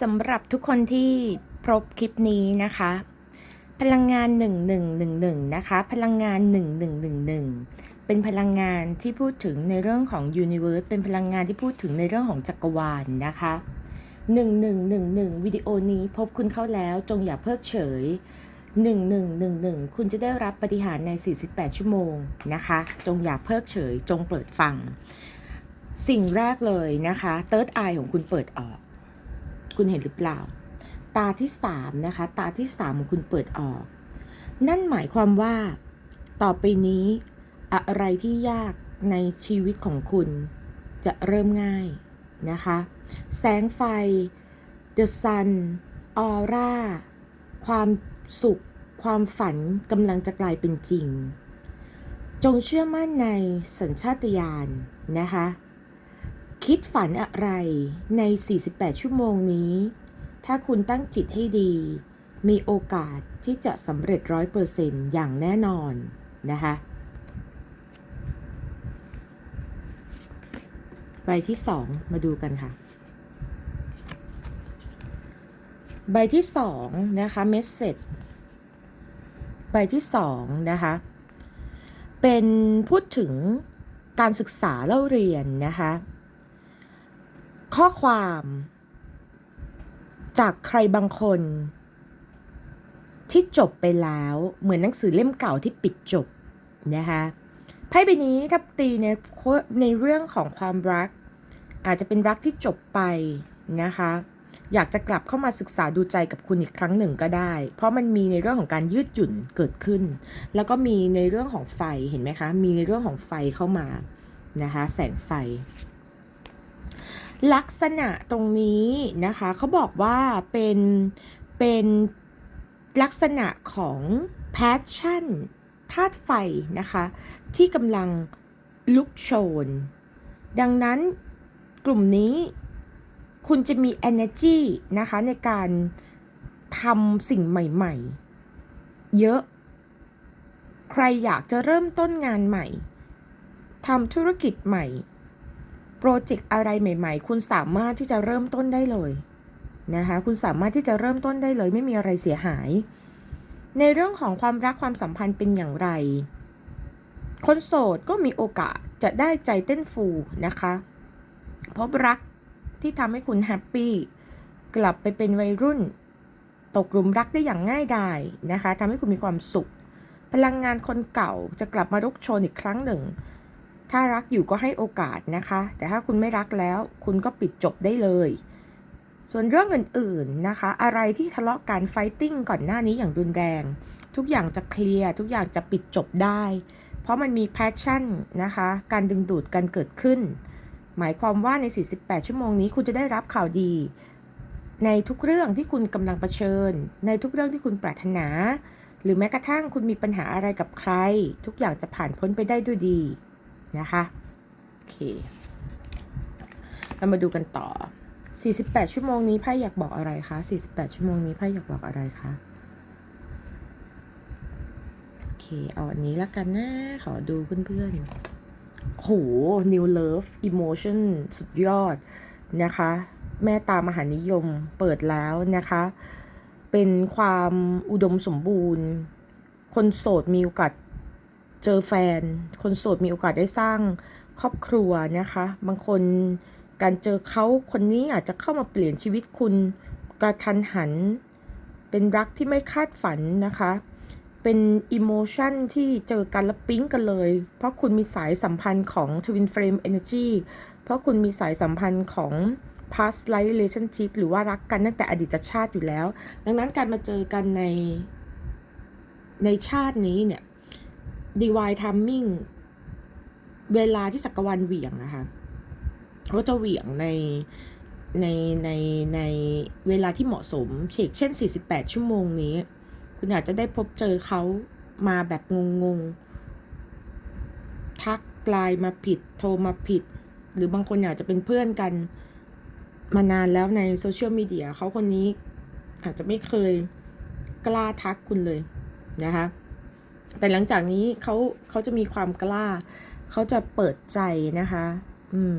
สำหรับทุกคนที่พบคลิปนี้นะคะ พลังงาน 1111 นะคะ พลังงาน 1111 เป็นพลังงานที่พูดถึงในเรื่องของ Universe เป็นพลังงานที่พูดถึงในเรื่องของจักรวาลนะคะ 1111 วิดีโอนี้พบคุณเข้าแล้วจงอย่าเพิกเฉย 1111 คุณจะได้รับปฏิหารใน 48 ชั่วโมงนะคะ จงอย่าเพิกเฉย จงเปิดฟัง สิ่งแรกเลยนะคะ Third Eye ของคุณเปิดออก คุณเห็นหรือเปล่า ตาที่สามนะคะ ตาที่สามของคุณเปิดออก นั่นหมายความว่า ต่อไปนี้ อะไรที่ยากในชีวิตของคุณจะเริ่มง่ายนะคะ แสงไฟ the sun ออร่า ความสุข ความฝันกำลังจะกลายเป็นจริง จงเชื่อมั่นในสัญชาตญาณนะคะ คิดฝันอะไรใน 48 ชั่วโมงนี้ ถ้าคุณตั้งจิตให้ดี มีโอกาสที่จะสำเร็จร้อยเปอร์เซนต์อย่างแน่นอนนะคะใบที่สองมาดูกันค่ะ ใบที่สองนะคะเมสเซจใบที่สองนะคะ เป็นพูดถึงการศึกษาเล่าเรียนนะคะ ข้อความ จากใครบางคน ที่จบไปแล้วเหมือนหนังสือเล่มเก่าที่ปิดจบนะคะไพ่ใบนี้ถ้าตีในในเรื่องของความรัก อาจจะเป็นรักที่จบไปนะคะ อยากจะกลับเข้ามาศึกษาดูใจกับคุณอีกครั้งหนึ่งก็ได้ เพราะมันมีในเรื่องของการยืดหยุ่นเกิดขึ้น แล้วก็มีในเรื่องของไฟเห็นไหมคะ มีในเรื่องของไฟเข้ามานะคะ แสงไฟ ลักษณะตรงนี้นะคะเขาบอกว่าเป็นเป็นลักษณะของ passion ธาตุไฟนะคะ ที่กำลังลุกโชน ดังนั้นกลุ่มนี้คุณจะมี energy นะคะในการทำสิ่งใหม่ๆ เยอะ ใครอยากจะเริ่มต้นงานใหม่ทำธุรกิจใหม่ โปรเจกต์อะไรใหม่ ๆ คุณสามารถที่จะเริ่มต้นได้เลยนะคะคุณสามารถที่จะเริ่มต้นได้เลยไม่มีอะไรเสียหาย ในเรื่องของความรักความสัมพันธ์เป็นอย่างไร คนโสดก็มีโอกาสจะได้ใจเต้นฟูนะคะพบรักที่ทำให้คุณแฮปปี้กลับไปเป็นวัยรุ่น ตกหลุมรักได้อย่างง่ายดายนะคะทำให้คุณมีความสุข พลังงานคนเก่าจะกลับมารุกโชนอีกครั้งหนึ่ง ถ้ารักอยู่ก็ให้โอกาสนะคะ แต่ถ้าคุณไม่รักแล้วคุณก็ปิดจบได้เลย ส่วนเรื่องอื่นๆนะคะ อะไรที่ทะเลาะกันไฟติ้งก่อนหน้านี้อย่างรุนแรง ทุกอย่างจะเคลียร์ทุกอย่างจะปิดจบได้ เพราะมันมีแพชชั่นนะคะ การดึงดูดกันเกิดขึ้น หมายความว่าใน 48 ชั่วโมงนี้คุณจะได้รับข่าวดี ในทุกเรื่องที่คุณกำลังเผชิญ ในทุกเรื่องที่คุณปรารถนา หรือแม้กระทั่งคุณมีปัญหาอะไรกับใคร ทุกอย่างจะผ่านพ้นไปได้ด้วยดี นะคะ โอเค เรามาดูกันต่อ 48 ชั่วโมงนี้ไพ่อยากบอกอะไรคะ 48 ชั่วโมงนี้ไพ่อยากบอกอะไรคะโอเค เอาอันนี้ละกันนะ ขอดูเพื่อนๆโห New Love Emotion สุดยอดนะคะ แม่ตามหานิยมเปิดแล้วนะคะ เป็นความอุดมสมบูรณ์ คนโสดมีโอกาส เจอแฟน คนโสดมีโอกาสได้สร้างครอบครัวนะคะ บางคนการเจอเขาคนนี้อาจจะเข้ามาเปลี่ยนชีวิตคุณกระทันหัน เป็นรักที่ไม่คาดฝันนะคะ เป็นอิโมชันที่เจอกันแล้วปิ๊งกันเลย เพราะคุณมีสายสัมพันธ์ของ Twin Flame Energy เพราะคุณมีสายสัมพันธ์ของ past life relationship หรือว่ารักกันตั้งแต่อดีตชาติอยู่แล้ว ดังนั้นการมาเจอกันในในชาตินี้เนี่ย divine timing เวลาที่จักรวาลเหวี่ยงนะคะเขาจะเหวี่ยงในในในในเวลาที่เหมาะสมเช่นเช่น 48 ชั่วโมงนี้ คุณอาจจะได้พบเจอเขามาแบบงงๆ ทักไลน์มาผิด โทรมาผิด หรือบางคนอาจจะเป็นเพื่อนกันมานานแล้วในโซเชียลมีเดียเขาคนนี้อาจจะไม่เคยกล้าทักคุณเลยนะคะ แต่หลังจากนี้เขาเขาจะมีความกล้า เขาจะเปิดใจนะคะ อืม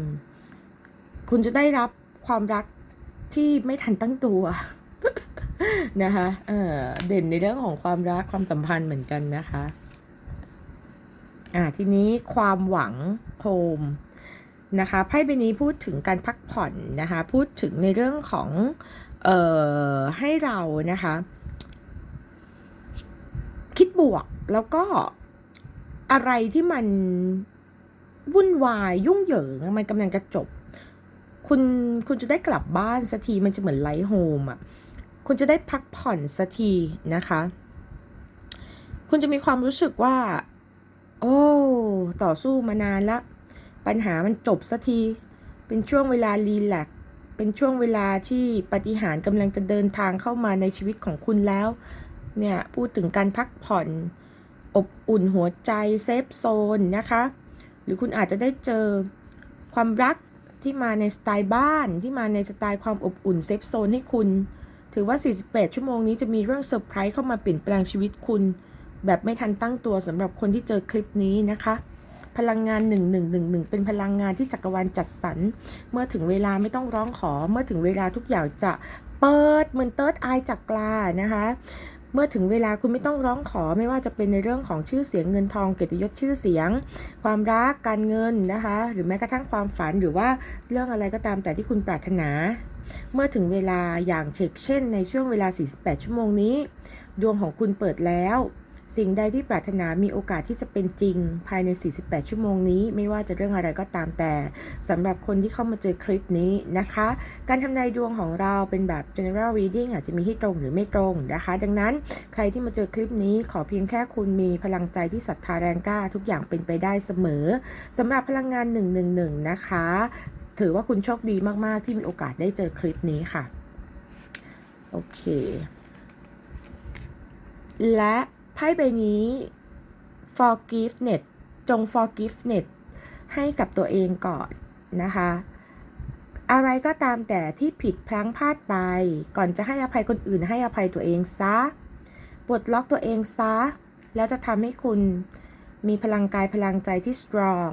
คุณจะได้รับความรักที่ไม่ทันตั้งตัวนะคะเออเด่นในเรื่องของความรักความสัมพันธ์เหมือนกันนะคะ อ่า ทีนี้ความหวังโฮมนะคะไพ่ใบนี้พูดถึงการพักผ่อนนะคะ พูดถึงในเรื่องของ เอ่อ ให้เรานะคะ คิดบวกแล้วก็อะไรที่มันวุ่นวายยุ่งเหยิงมันกำลังจะจบ คุณคุณจะได้กลับบ้านสักทีมันจะเหมือนไลท์โฮมอะคุณจะได้พักผ่อนสักทีนะคะ คุณจะมีความรู้สึกว่า โอ้ ต่อสู้มานานละ ปัญหามันจบสักที เป็นช่วงเวลารีแลกเป็นช่วงเวลาที่ปฏิหารกำลังจะเดินทางเข้ามาในชีวิตของคุณแล้ว เนี่ยพูดถึงการพักผ่อนอบอุ่นหัวใจเซฟโซนนะคะ หรือคุณอาจจะได้เจอความรักที่มาในสไตล์บ้านที่มาในสไตล์ความอบอุ่นเซฟโซนให้คุณ ถือว่า 48 ชั่วโมงนี้จะมีเรื่องเซอร์ไพรส์เข้ามาเปลี่ยนแปลงชีวิตคุณ แบบไม่ทันตั้งตัวสำหรับคนที่เจอคลิปนี้นะคะ พลังงาน 1111 เป็นพลังงานที่จักรวาลจัดสรร เมื่อถึงเวลาไม่ต้องร้องขอ เมื่อถึงเวลาทุกอย่างจะเปิดเหมือนเติร์ดไอจากกลานะคะ เมื่อถึงเวลาคุณไม่ต้องร้องขอไม่ว่าจะเป็นในเรื่องของชื่อเสียงเงินทองเกียรติยศชื่อเสียง ความรักการเงินนะคะ หรือแม้กระทั่งความฝันหรือว่าเรื่องอะไรก็ตามแต่ที่คุณปรารถนา เมื่อถึงเวลาอย่างเช็คเช่น ในช่วงเวลา 48 ชั่วโมงนี้ ดวงของคุณเปิดแล้ว สิ่งใดที่ปรารถนามีโอกาสที่จะเป็นจริง ภายใน 48 ชั่วโมงนี้ ไม่ว่าจะเรื่องอะไรก็ตามแต่สำหรับคนที่เข้ามาเจอคลิปนี้นะคะ การทำนายดวงของเราเป็นแบบ general reading อาจจะมีที่ตรงหรือไม่ตรงนะคะ ดังนั้นใครที่มาเจอคลิปนี้ขอเพียงแค่คุณมีพลังใจที่ศรัทธาแรงกล้า ทุกอย่างเป็นไปได้เสมอสำหรับพลังงาน 111 นะคะ ถือว่าคุณโชคดีมาก ๆ ที่มีโอกาสได้เจอคลิปนี้ค่ะ โอเค และ ไพ่ใบนี้ forgiveness จง forgiveness ให้กับตัวเองก่อนนะคะ อะไรก็ตามแต่ที่ผิดพลั้งพลาดไป ก่อนจะให้อภัยคนอื่นให้อภัยตัวเองซะปลดล็อกตัวเองซะ แล้วจะทำให้คุณมีพลังกายพลังใจที่ strong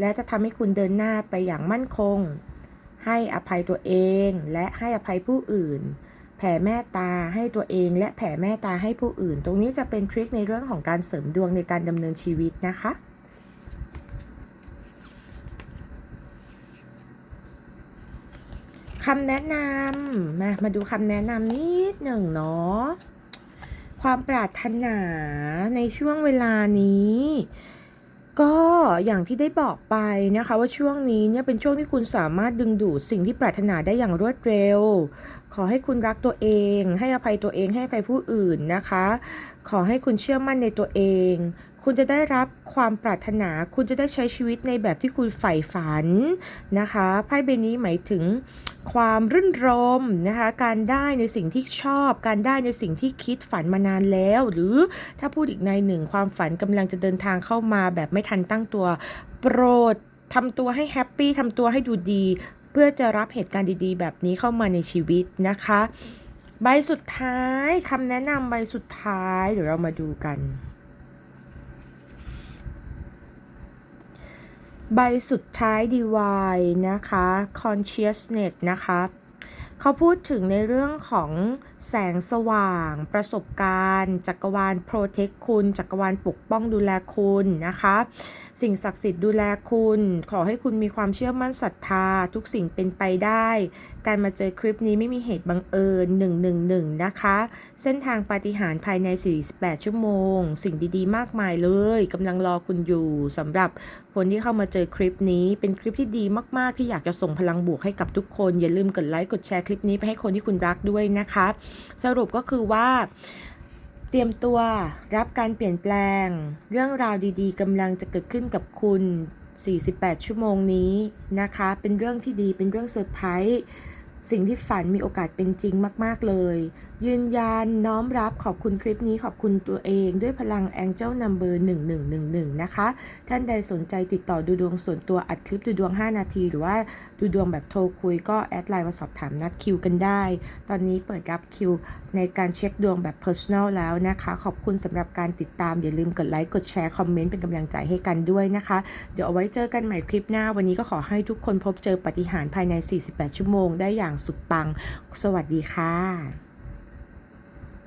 และจะทำให้คุณเดินหน้าไปอย่างมั่นคง ให้อภัยตัวเองและให้อภัยผู้อื่น แผ่เมตตาให้ตัวเองและแผ่เมตตาให้ผู้อื่น ตรงนี้จะเป็นทริคในเรื่องของการเสริมดวงในการดำเนินชีวิตนะคะ คำแนะนำมามาดูคำแนะนำนิดหนึ่งเนาะ ความปรารถนาในช่วงเวลานี้ ก็อย่างที่ได้บอกไปนะคะว่าช่วงนี้เนี่ยเป็นช่วงที่คุณสามารถดึงดูดสิ่งที่ปรารถนาได้อย่างรวดเร็ว ขอให้คุณรักตัวเอง ให้อภัยตัวเองให้อภัยผู้อื่นนะคะ ขอให้คุณเชื่อมั่นในตัวเอง คุณจะได้รับความปรารถนา คุณจะได้ใช้ชีวิตในแบบที่คุณใฝ่ฝันนะคะไพ่ใบนี้หมายถึงความรื่นรมนะคะ การได้ในสิ่งที่ชอบ การได้ในสิ่งที่คิดฝันมานานแล้ว หรือถ้าพูดอีกในหนึ่งความฝันกำลังจะเดินทางเข้ามาแบบไม่ทันตั้งตัว โปรดทำตัวให้แฮปปี้ทำตัวให้ดูดี เพื่อจะรับเหตุการณ์ดีๆ แบบนี้เข้ามาในชีวิตนะคะ ใบสุดท้ายคำแนะนำใบสุดท้ายเดี๋ยวเรามาดูกัน ใบสุดท้าย divine นะคะ consciousness นะคะ เขาพูดถึงในเรื่องของแสงสว่าง ประสบการณ์ จักรวาลโปรเทคคุณ จักรวาลปกป้องดูแลคุณนะคะ สิ่งศักดิ์สิทธิ์ดูแลคุณ ขอให้คุณมีความเชื่อมั่นศรัทธา ทุกสิ่งเป็นไปได้ การมาเจอคลิปนี้ไม่มีเหตุบังเอิญ 111 นะคะ เส้นทางปาฏิหาริย์ภายใน 48 ชั่วโมง สิ่งดีๆ มากมายเลยกำลังรอคุณอยู่สำหรับคนที่เข้ามาเจอคลิปนี้เป็นคลิปที่ดีมากๆ ที่อยากจะส่งพลังบวกให้กับทุกคนอย่าลืมกดไลค์กดแชร์คลิปนี้ไปให้คนที่คุณรักด้วยนะคะ สรุปก็คือว่าเตรียมตัวรับการเปลี่ยนแปลง เรื่องราวดีๆกำลังจะเกิดขึ้นกับคุณ 48 ชั่วโมงนี้นะคะ เป็นเรื่องที่ดีเป็นเรื่องเซอร์ไพรส์ สิ่งที่ฝันมีโอกาสเป็นจริงมาก ๆ เลย ยืนยันน้อมรับขอบคุณคลิปนี้ขอบคุณตัวเองด้วยพลัง Angel Number 1111 นะคะ ท่านใดสนใจติดต่อดูดวงส่วนตัวอัดคลิปดูดวง 5 นาที หรือว่าดูดวงแบบโทรคุยก็แอดไลน์มาสอบถามนัดคิวกันได้ ตอนนี้เปิดรับคิวในการเช็คดวงแบบ Personal แล้วนะคะ ขอบคุณสำหรับการติดตาม อย่าลืมกดไลค์กดแชร์คอมเมนต์เป็นกำลังใจให้กันด้วยนะคะ เดี๋ยวเอาไว้เจอกันใหม่คลิปหน้า วันนี้ก็ขอให้ทุกคนพบเจอปาฏิหารย์ภายใน 48 ชั่วโมงได้อย่างสุดปัง สวัสดีค่ะ